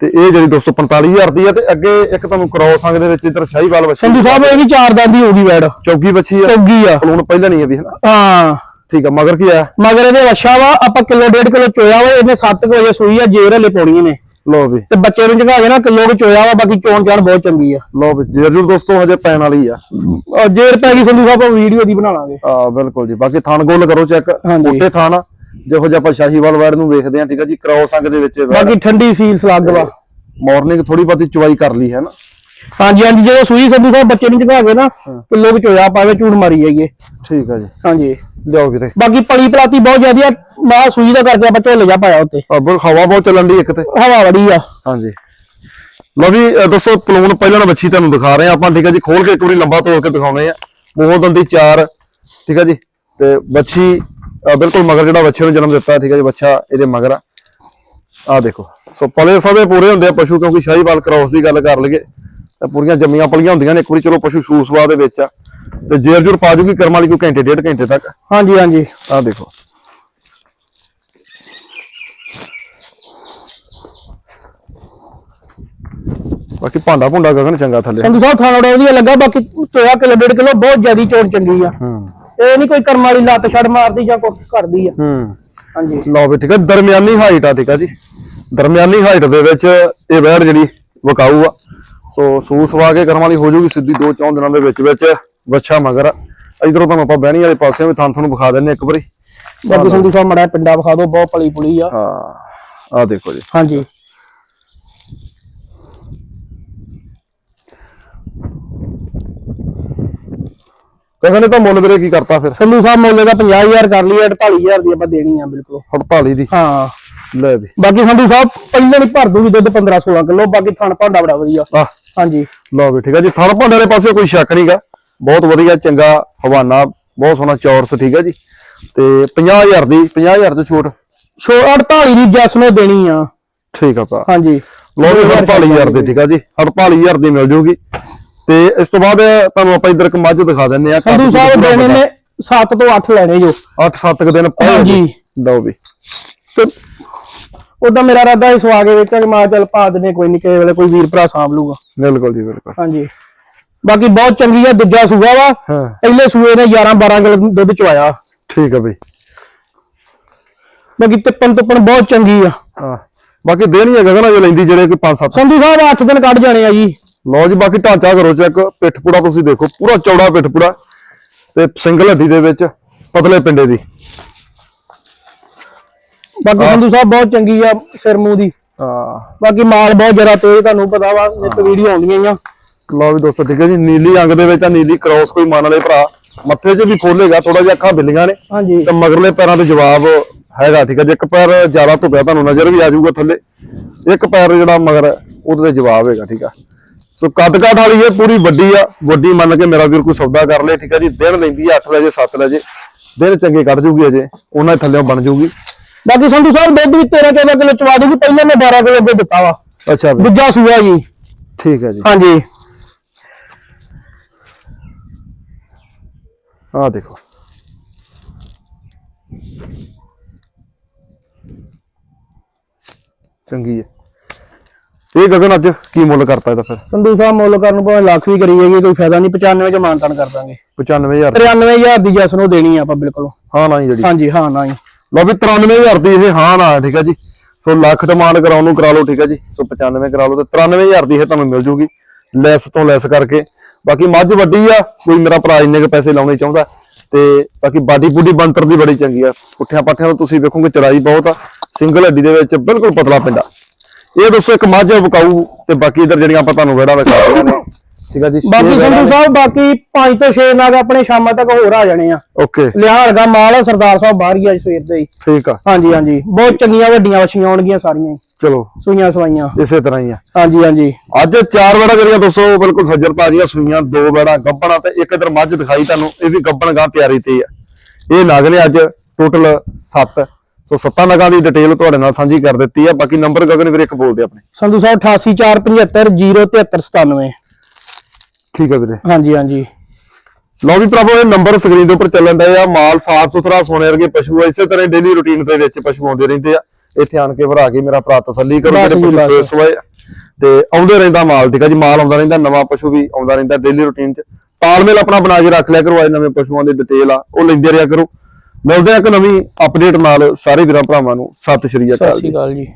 ਤੇ ਇਹ ਜਿਹੜੀ 245,000 ਦੀ ਆ ਤੇ ਅੱਗੇ ਇੱਕ ਤੁਹਾਨੂੰ ਕ੍ਰੋਸ ਅੰਗ ਦੇ ਵਿੱਚ ਇਧਰ ਸ਼ਾਹੀਵਾਲ ਬੱਚੀ ਸੰਧੂ ਸਾਹਿਬ ਇਹ ਵੀ ਚਾਰ ਦੰਦ ਹੀ ਹੋਊਗੀ ਵੈੜ। ਚੌਗੀ ਬੱਚੀ ਆ। ਚੌਗੀ ਆ। ਹੁਣ ਪਹਿਲਾਂ ਨਹੀਂ ਆ ਵੀ ਹਨਾ? ਹਾਂ। ਠੀਕ ਆ ਮਗਰ ਕੀ ਆ? ਮਗਰ ਇਹਦੇ ਵੱਛਾ ਵਾ ਆਪਾਂ ਕਿਲੋ ਡੇਢ ਕਿਲੋ ਚੋਇਆ ਵਾ ਇਹਨੇ 7 ਵਜੇ ਸੂਈ ਆ ਜੇਰ ਹਲੇ ਪਾਉਣੀ ਨੇ ਲਓ ਵੀ। ਤੇ ਬੱਚੇ ਨੂੰ ਜਗਾ ਕੇ ਨਾ ਕਿਲੋ ਕੁ ਚੋਇਆ ਵਾ ਬਾਕੀ ਚੋਣ ਚਾਣ ਬਹੁਤ ਚੰਗੀ ਆ। ਲਓ ਵੀ ਜਰੂਰ ਦੋਸਤੋ ਹਜੇ ਪੈਣ ਵਾਲੀ ਆ। ਜੇਰ ਪੈ ਗਈ ਸੰਧੂ ਸਾਹਿਬ ਵੀਡੀਓ ਦੀ ਬਣਾ ਲਾਂਗੇ। ਆ ਬਿਲਕੁਲ ਜੀ। ਬਾਕੀ ਥਣ ਗੋਲ ਕਰੋ ਚੈੱਕ। ਉੱਤੇ ਥਣ। ਜਿਹੋ ਜਿਹਾ ਆਪਾਂ ਸ਼ਾਹੀਵਾਲ ਵੈੜ ਨੂੰ ਵੇਖਦੇ ਆ ਠੀਕ ਆ ਜੀ ਕ੍ਰੋਸ ਅੰਗ ਦੇ ਵਿੱਚ ਬਾਕੀ ਠੰਡੀ ਸੀਲ ਸਲੱਗ ਵਾ। ਮਾਰਨਿੰਗ ਥੋੜੀ ਬਹੁਤੀ ਚੁਆਈ ਕਰ ਲਈ ਹੈ ਨਾ? ਹਾਂਜੀ ਹਾਂਜੀ ਜਦੋਂ ਸੂਈ ਸੰਧੂ ਸਾਹਿਬ ਬੱਚੇ ਨੂੰ ਜਗਾ ਕੇ ਨਾ ਕਿਲੋ ਕੁ ਚੋਇਆ ਪਾਵੇ ਝੂਠ ਮਾਰੀ ਜਾਈਏ। ਠੀਕ ਆ ਜੀ। ਹਾਂਜੀ। ਲਿਆਓ ਵੀਰੇ ਬਾਕੀ ਪਲੀ ਪਲਾਤੀ ਬਹੁਤ ਜ਼ਿਆਦੀ ਆ ਮਾਂ ਸੂਈ ਦਾ ਕਰਕੇ ਆਪਾਂ ਝੋਲੇ ਜਾ ਪਾਇਆ ਉੱਤੇ। ਅਬ ਹਵਾ ਬਹੁਤ ਚੱਲਣ ਦੀ ਇੱਕ ਤੇ। ਹਵਾ ਵੜੀ ਆ। ਹਾਂਜੀ। ਲਓ ਵੀ ਅ, ਦੋਸਤੋ ਪਲੂਨ ਪਹਿਲਾਂ ਬੱਚੀ ਤੁਹਾਨੂੰ ਦਿਖਾ ਰਹੇ ਆ। ਆਪਾਂ ਠੀਕ ਆ ਜੀ ਖੋਲ ਕੇ ਇੱਕ ਵਾਰੀ ਲੰਬਾ ਤੋੜ ਕੇ ਦਿਖਾਉਣੇ ਆ। ਮੂੰਹੋਂ ਦੰਦੀ ਚਾਰ ਠੀਕ ਆ ਜੀ? ਤੇ ਬੱਚੀ ਅ, ਬਿਲਕੁਲ ਮਗਰ ਜਿਹੜਾ ਬੱਚੇ ਨੂੰ ਜਨਮ ਦਿੱਤਾ ਠੀਕ ਆ ਜੀ ਬੱਚਾ ਇਹਦੇ ਮਗਰ ਆ। ਆਹ ਦੇਖੋ। ਸੋ ਪਲੇ ਸਭੇ ਪੂਰੇ ਹੁੰਦੇ ਆ ਪਸ਼ੂ ਕਿਉਂਕਿ ਸ਼ਾਹੀਵਾਲ ਕ੍ਰਾਸ ਦੀ ਗੱਲ ਕਰ ਲਈਏ ਤਾਂ ਪੂਰੀਆਂ ਜੰਮੀਆਂ ਪਲੀਆਂ ਹੁੰਦੀਆਂ ਨੇ। ਇੱਕ ਵਾਰੀ ਚਲੋ ਪਸ਼ੂ ਸੂਸਵਾ ਦੇ ਵਿੱਚ ਆ। ਤੇ ਜੇਰ ਜੁਰ ਪਾ ਜੂਗੀ ਕਰਮ ਵਾਲੀ ਕੋਈ ਘੰਟੇ ਡੇਢ ਘੰਟੇ ਤੱਕ? ਹਾਂਜੀ ਹਾਂਜੀ। ਆਹ ਦੇਖੋ। ਬਾਕੀ ਭਾਂਡਾ ਭੁੰਡਾ ਗਗਨ ਚੰਗਾ ਥੱਲੇ। ਸੰਧੂ ਸਾਹਿਬ ਥਾਣਾ ਬੜਾ ਵਧੀਆ ਲੱਗਾ ਬਾਕੀ ਚੋਇਆ ਕਿਲੋ ਡੇਢ ਕਿਲੋ ਬਹੁਤ ਜ਼ਿਆਦੀ ਚੋਣ ਚੰਗੀ ਆ। ਹੂੰ। ਇਹ ਨਹੀਂ ਕੋਈ ਕਰਮ ਵਾਲੀ ਲੱਤ ਛੜ ਮਾਰਦੀ ਜਾਂ ਕੁਛ ਕਰਦੀ ਆ। ਹੂੰ। ਹਾਂਜੀ। ਲਓ ਵੀ ਠੀਕ ਹੈ ਦਰਮਿਆਨੀ ਹਾਈਟ ਆ ਠੀਕ ਆ ਜੀ। ਦਰਮਿਆਨੀ ਹਾਈਟ ਦੇ ਵਿੱਚ ਇਹ ਵੈੜ ਜਿਹੜੀ ਵਕਾਊ ਆ। ਸੋ ਸੂਸ ਵਾ ਕੇ ਕਰਮ ਵਾਲੀ ਹੋ ਜੂਗੀ ਸਿੱਧੀ ਦੋ ਚੌਂ ਦਿਨਾਂ ਦੇ ਵਿੱਚ ਵਿੱਚ। ਵੱਛਾ ਮਗਰ। ਇਧਰੋਂ ਤੁਹਾਨੂੰ ਆਪਾਂ ਬਹਿਣੀ ਵਾਲੇ ਪਾਸੇ ਵੀ ਥਾਂ ਤੁਹਾਨੂੰ ਵਿਖਾ ਦਿੰਨੇ ਇੱਕ ਵਾਰੀ। ਬਾਕੀ ਸੰਧੂ ਸਾਹਿਬ ਮੜਾ ਪਿੰਡਾ ਵਿਖਾ ਦਿਓ ਬਹੁਤ ਪਲੀ ਪੁਲੀ ਆ। ਹਾਂ ਆ ਦੇਖੋ ਜੀ। ਹਾਂਜੀ। ਕਹਿੰਦੇ ਤਾਂ ਮੁੱਲ ਵੀਰੇ ਕੀ ਕਰਤਾ ਫਿਰ? ਸੰਧੂ ਸਾਹਿਬ ਮੁੱਲ ਦਾ 50000 ਕਰ ਲਈ 48000 ਦੀ ਆਪਾਂ ਦੇਣੀ ਆ ਬਿਲਕੁਲ। 48 ਦੀ? ਹਾਂ। ਲੈ ਵੀ। ਬਾਕੀ ਸੰਧੂ ਸਾਹਿਬ ਪਹਿਲਾਂ ਹੀ ਭਰ ਦੂਗੀ ਦੁੱਧ 15 16 ਕਿਲੋ ਬਾਕੀ ਥਣ ਭਾਂਡਾ ਬੜਾ ਵਧੀਆ। ਆ ਹਾਂਜੀ। ਲਓ ਵੀ ਠੀਕ ਹੈ ਜੀ। ਥਣ ਭਾਂਡੇ ਵਾਲੇ ਪਾਸੇ ਕੋਈ ਸ਼ੱਕ ਨਹੀਂਗਾ ਬਹੁਤ ਵਧੀਆ ਚੰਗਾ ਹਵਾਨਾ ਬਹੁਤ ਸੋਹਣਾ ਚੌਰਸ ਠੀਕ ਹੈ ਜੀ। ਤੇ 50000 ਦੀ 50000 ਤੋਂ ਛੋਟ। ਛੋ 48 ਦੀ ਜੈਸ ਨੂੰ ਦੇਣੀ ਆ। ਠੀਕ ਆ ਭਾ। ਹਾਂਜੀ। ਲਓ ਵੀ 48000 ਦੀ ਠੀਕ ਆ ਜੀ। 48000 ਦੀ ਮਿਲ ਜੂਗੀ। ਤੇ ਇਸ ਤੋਂ ਬਾਅਦ ਤੁਹਾਨੂੰ ਆਪਾਂ ਇਧਰ ਇੱਕ ਮੱਝ ਦਿਖਾ ਦਿੰਨੇ ਆ ਸੰਧੂ ਸਾਹਿਬ ਦੇਣੇ ਨੇ 7 ਤੋਂ 8 ਲੈਣੇ ਜੋ। 8-7 ਕੁ ਦਿਨ ਹਾਂਜੀ। ਲਓ ਵੀ। ਤੇ ਉਦਾਂ ਮੇਰਾ ਰਾਦਾ ਇਸ ਵਾਗੇ ਵਿੱਚ ਕਿ ਮਾਂ ਚੱਲ ਪਾ ਦਨੇ ਕੋਈ ਨਹੀਂ ਕਿਸੇ ਵੇਲੇ ਕੋਈ ਵੀਰ ਭਰਾ ਸਾਂਭ ਲੂਗਾ। ਬਿਲਕੁਲ ਜੀ ਬਿਲਕੁਲ। ਹਾਂਜੀ। ਬਾਕੀ ਬਹੁਤ ਚੰਗੀ ਆ ਦੂਜਾ ਸੂਆ ਵਾ। ਹਾਂ। ਪਹਿਲੇ ਸੂਏ ਨੇ 11 12 ਕਿਲੋ ਦੁੱਧ ਚਵਾਇਆ ਠੀਕ ਆ ਬਈ। ਬਾਕੀ ਤਿੱਪਣ ਤੁੱਪਣ ਬਹੁਤ ਚੰਗੀ ਆ। ਹਾਂ। ਬਾਕੀ ਦੇਣੀ ਹੈ ਗਗਨ ਅਜੇ ਲੈਂਦੀ ਜਿਹੜੇ ਕੋਈ 5-7 ਸੰਧੂ ਸਾਹਿਬ 8 ਦਿਨ ਕੱਢ ਜਾਣੇ ਆ ਜੀ। ਲਓ ਜੀ ਬਾਕੀ ਢਾਂਚਾ ਕਰੋ ਚੈੱਕ ਪਿੱਠ ਪੂੜਾ ਤੁਸੀਂ ਦੇਖੋ ਪੂਰਾ ਚੌੜਾ ਪਿੱਠ ਪੂੜਾ ਤੇ ਸਿੰਗਲ ਹੱਡੀ ਦੇ ਵਿੱਚ ਪਤਲੇ ਪਿੰਡੇ ਦੀ। ਬਾਕੀ ਸੰਧੂ ਸਾਹਿਬ ਬਹੁਤ ਚੰਗੀ ਆ ਸਿਰ ਮੂੰਹ ਦੀ। ਹਾਂ। ਬਾਕੀ ਮਾਲ ਬਹੁਤ ਜ਼ਿਆਦਾ ਤੇਜ਼ ਤੁਹਾਨੂੰ ਪਤਾ ਵਾ ਨਿਤ ਵੀਡੀਓ ਆਉਂਦੀਆਂ ਆ। ਲਓ ਵੀ ਦੋਸਤੋ ਠੀਕ ਹੈ ਜੀ ਨੀਲੀ ਅੰਗ ਦੇ ਵਿੱਚ ਆ ਨੀਲੀ ਕ੍ਰਾਸ ਕੋਈ ਮੰਨ ਲਏ ਭਰਾ। ਮੱਥੇ 'ਚ ਵੀ ਖੋਲੇਗਾ ਥੋੜਾ ਜਿਹਾ ਅੱਖਾਂ ਬਿੱਲੀਆਂ ਨੇ। ਹਾਂਜੀ। ਤੇ ਮਗਰਲੇ ਪੈਰਾਂ ਤੇ ਜਵਾਬ ਹੈਗਾ ਠੀਕ ਹੈ ਜੇ। ਇੱਕ ਪੈਰ ਜ਼ਿਆਦਾ ਧੁੱਪਿਆ ਤੁਹਾਨੂੰ ਨਜ਼ਰ ਵੀ ਆ ਜਾਊਗਾ ਥੱਲੇ। ਇੱਕ ਪੈਰ ਜਿਹੜਾ ਮਗਰ ਉਹਦੇ ਤੇ ਜਵਾਬ ਹੈਗਾ ਠੀਕ ਆ ਸੋ ਕੱਦ ਕਾਠ ਵਾਲੀ ਇਹ ਪੂਰੀ ਵੱਡੀ ਆ ਵੱਡੀ ਮੰਨ ਕੇ ਮੇਰਾ ਵੀਰ ਕੋਈ ਸੌਦਾ ਕਰ ਲੇ ਠੀਕ ਆ ਜੀ। ਦਿਨ ਲੈਂਦੀ ਆ 8 ਵਜੇ 7 ਵਜੇ ਦਿਨ ਚੰਗੇ ਕੱਢ ਜੂਗੀ ਅਜੇ ਉਹਨਾਂ ਦੇ ਥੱਲੇੋਂ ਬਣ ਜੂਗੀ। ਬਾਕੀ ਸੰਧੂ ਸਾਹਿਬ ਦੁੱਧ ਵੀ 13 14 ਕਿਲੋ ਚਵਾ ਦੂਗੀ ਪਹਿਲਾਂ ਮੈਂ 12 ਕਿਲੋ ਅੱਗੇ ਦਿੱਤਾ ਵਾ। ਅੱਛਾ। ਦੂਜਾ ਸੂਆ ਜੀ। ਠੀਕ ਹੈ ਜੀ। ਹਾਂਜੀ। ਆਹ ਦੇਖੋ। ਚੰਗੀ ਹੈ। ਇਹ ਗਗਨ ਅੱਜ ਕੀ ਮੁੱਲ ਕਰਤਾ ਇਹਦਾ ਫਿਰ? ਸੰਧੂ ਸਾਹਿਬ ਮੁੱਲ ਕਰਨ ਨੂੰ ਭਾਵੇਂ ਲੱਖ ਵੀ ਕਰੀ ਜਾਈਏ ਕੋਈ ਫਾਇਦਾ ਨਹੀਂ 95 ਚ ਮਾਨਤਾਨ ਕਰ ਦਾਂਗੇ। 95000 93000 ਦੀ ਜਸ ਨੂੰ ਦੇਣੀ ਆ ਆਪਾਂ ਬਿਲਕੁਲ। ਹਾਂ ਨਾ ਹੀ ਜਿਹੜੀ। ਹਾਂਜੀ ਹਾਂ ਨਾ ਜੀ। ਲਓ ਵੀ 93000 ਦੀ ਇਹ ਹਾਂ ਨਾ ਠੀਕ ਹੈ ਜੀ। ਸੋ ਲੱਖ ਡਿਮਾਂਡ ਕਰਾਉਣ ਨੂੰ ਕਰਾ ਲਓ ਠੀਕ ਹੈ ਜੀ। ਸੋ 95 ਕਰਾ ਲਓ ਤੇ 93000 ਦੀ ਇਹ ਤੁਹਾਨੂੰ ਮਿਲ ਜੂਗੀ। ਲੈਸ ਤੋਂ ਲੈਸ ਕਰਕੇ ਬਾਕੀ ਮੱਝ ਵੱਡੀ ਆ, ਕੋਈ ਮੇਰਾ ਭਰਾ ਇੰਨੇ ਕੁ ਪੈਸੇ ਲਾਉਣੇ ਚਾਹੁੰਦਾ ਤੇ ਬਾਕੀ ਬਾਡੀ ਬੁੱਡੀ ਬੰਤਰ ਦੀ ਬੜੀ ਚੰਗੀ ਆ। ਪੁੱਠਿਆਂ ਪਾਠਿਆਂ ਤੋਂ ਤੁਸੀਂ ਵੇਖੋਗੇ ਚੜਾਈ ਬਹੁਤ ਆ ਸਿੰਗਲ ਹੱਡੀ ਦੇ ਵਿੱਚ ਬਿਲਕੁਲ ਪਤਲਾ ਪਿੰਡਾ ਇਹ ਦੋਸਤੋ ਇੱਕ ਮੱਝ ਵਿਕਾਊ ਤੇ ਬਾਕੀ ਇਧਰ ਜਿਹੜੀਆਂ ਆਪਾਂ ਤੁਹਾਨੂੰ ਵੇੜਾ ਵਿਖਾ ਰਹੇ ਨੇ। ਠੀਕ ਆ ਜੀ ਛੇ ਬਾਕੀ ਸੰਧੂ। ਸਾਹਿਬ ਬਾਕੀ 5 ਤੋਂ 6 ਨਾਗ ਆਪਣੇ ਸ਼ਾਮਾਂ ਤੱਕ ਹੋਰ ਆ ਜਾਣੇ ਆ। ਓਕੇ। ਲਿਆ ਹਰਗਾ ਮਾਲ ਸਰਦਾਰ ਸਾਹਿਬ ਬਾਹਰ ਹੀ ਅੱਜ ਸਵੇਰ ਦੇ ਹੀ। ਠੀਕ ਆ। ਹਾਂਜੀ ਹਾਂਜੀ। ਬਹੁਤ ਚੰਗੀਆਂ ਵੱਡੀਆਂ ਵਛੀਆਂ ਆਉਣਗੀਆਂ ਸਾਰੀਆਂ ਚਲੋ। ਸੂਈਆਂ ਸਵਾਈਆਂ। ਇਸੇ ਤਰ੍ਹਾਂ ਹੀ ਆ। ਹਾਂਜੀ ਹਾਂਜੀ। ਅੱਜ ਚਾਰ ਵੇੜਾ ਜਿਹੜੀਆਂ ਦੋਸਤੋ ਬਿਲਕੁਲ ਸੱਜਰ ਭਾਜੀਆਂ ਸੂਈਆਂ ਦੋ ਵੇੜਾ ਗੱਬਣਾ ਤੇ ਇੱਕ ਇਧਰ ਮੱਝ ਦਿਖਾਈ ਤੁਹਾਨੂੰ ਇਹ ਵੀ ਗੱਬਣ ਗਾਂ ਤਿਆਰੀ ਤੇ ਆ। ਇਹ ਨਗ ਨੇ ਅੱਜ ਟੋਟਲ 7 ਸੋ ਸੱਤਾਂ ਨਗਾਂ ਦੀ ਡਿਟੇਲ ਤੁਹਾਡੇ ਨਾਲ ਸਾਂਝੀ ਕਰ ਦਿੱਤੀ ਆ। ਬਾਕੀ ਨੰਬਰ ਗਗਨ ਵੀਰੇ ਇੱਕ ਬੋਲਦੇ ਆਪਣੇ। ਸੰਧੂ ਸਾਹਿਬ 8847507397 ਠੀਕ ਹੈ ਵੀਰੇ। ਹਾਂਜੀ ਹਾਂਜੀ। ਲਓ ਵੀ ਭਰਾਵੋ ਇਹ ਨੰਬਰ ਸਕਰੀਨ ਦੇ ਉੱਪਰ ਚੱਲਣ ਦਾ ਆ। ਮਾਲ ਸਾਫ਼ ਸੁਥਰਾ ਸੋਨੇ ਵਰਗੇ ਪਸ਼ੂ ਆ ਇਸੇ ਤਰ੍ਹਾਂ ਡੇਲੀ ਰੁਟੀਨ ਦੇ ਵਿੱਚ ਪਸ਼ੂ ਆਉਂਦੇ ਰਹਿੰਦੇ ਆ। ਇੱਥੇ ਆਣ ਕੇ ਭਰਾ ਕੇ ਮੇਰਾ ਭਰਾ ਤਸੱਲੀ ਕਰੋ ਜਿਹੜੇ ਪਸ਼ੂ ਬਸ। ਸੋਏ ਤੇ ਆਉਂਦੇ ਰਹਿੰਦਾ ਮਾਲ ਠੀਕ ਆ ਜੀ ਮਾਲ ਆਉਂਦਾ ਰਹਿੰਦਾ ਨਵਾਂ ਪਸ਼ੂ ਵੀ ਆਉਂਦਾ ਰਹਿੰਦਾ ਡੇਲੀ ਰੁਟੀਨ 'ਚ। ਤਾਲਮੇਲ ਆਪਣਾ ਬਣਾ ਕੇ ਰੱਖ ਲਿਆ ਕਰੋ ਅੱਜ ਨਵੇਂ ਪਸ਼ੂਆਂ ਦੀ ਡਿਟੇਲ ਆ ਉਹ ਲੈਂਦੇ ਰਿਹਾ ਕਰੋ। ਮਿਲਦੇ ਆ ਇੱਕ ਨਵੀਂ ਅਪਡੇਟ ਨਾਲ। ਸਾਰੇ ਵੀਰਾਂ ਭਰਾਵਾਂ ਨੂੰ ਸਤਿ ਸ਼੍ਰੀ ਸਤਿ ਅਕਾਲ ਸ਼੍ਰੀ ਜੀ। ਅਕਾਲ ਜੀ।